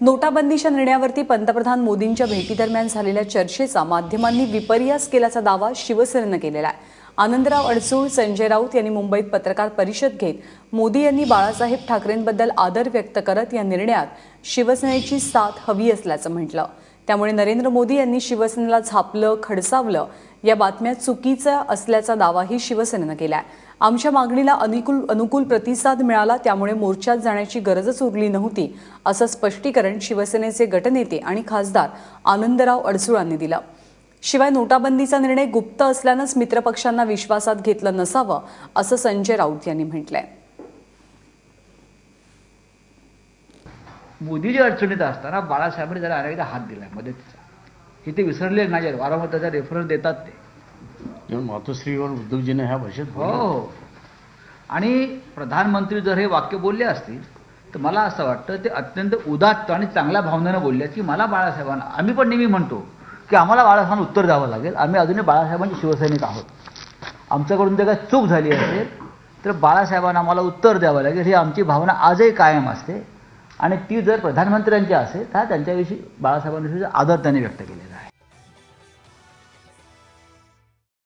नोटाबंदीच्या निर्णयावरती पंतप्रधान मोदींच्या भेटीदरम्यान झालेल्या चर्चेचा माध्यमांनी विपर्यास केल्याचा दावा शिवसेनेनं केलेला आहे. आनंदराव अडसूळ संजय राऊत यांनी मुंबईत पत्रकार परिषद घेत मोदी यांनी बाळासाहेब ठाकरेंबद्दल आदर व्यक्त करत या निर्णयात शिवसेनेची साथ हवी असल्याचं म्हटलं. त्यामुळे नरेंद्र मोदी यांनी शिवसेनेला झापलं खडसावलं. या बातम्या चुकीच्या असल्याचा दावाही शिवसेनेनं केलाय. आमच्या मागणीला अनुकूल अनुकूल प्रतिसाद मिळाला त्यामुळे मोर्चात जाण्याची गरजच उरली नव्हती असं स्पष्टीकरण शिवसेनेचे गटनेते आणि खासदार आनंदराव अडसुळांनी दिलं. शिवाय नोटाबंदीचा निर्णय गुप्त असल्यानंच मित्रपक्षांना विश्वासात घेतलं नसावं असं संजय राऊत यांनी म्हटलंय. मोदी जे अडचणीत असताना बाळासाहेबांनी त्याला अनेकदा हात दिला मदतीचा. हे ते विसरले नाही वारंवार त्याचा रेफरन्स देतात ते. मातोश्रीवर उद्धवजीने ह्या भाषेत हो. हो. आणि प्रधानमंत्री जर हे वाक्य बोलले असतील तर मला असं वाटतं ते अत्यंत उदात्त आणि चांगल्या भावनेनं बोलले की मला बाळासाहेबांना आम्ही पण नेहमी म्हणतो की आम्हाला बाळासाहेबांना उत्तर द्यावं लागेल. आम्ही अजूनही बाळासाहेबांचे शिवसैनिक आहोत. आमच्याकडून जर काही चूक झाली असेल तर बाळासाहेबांना आम्हाला उत्तर द्यावं लागेल. ही आमची भावना आजही कायम असते. आणि ती जर प्रधानमंत्र्यांची असेल तर त्यांच्याविषयी बाळासाहेबांविषयी आदर त्यांनी व्यक्त केलेला आहे.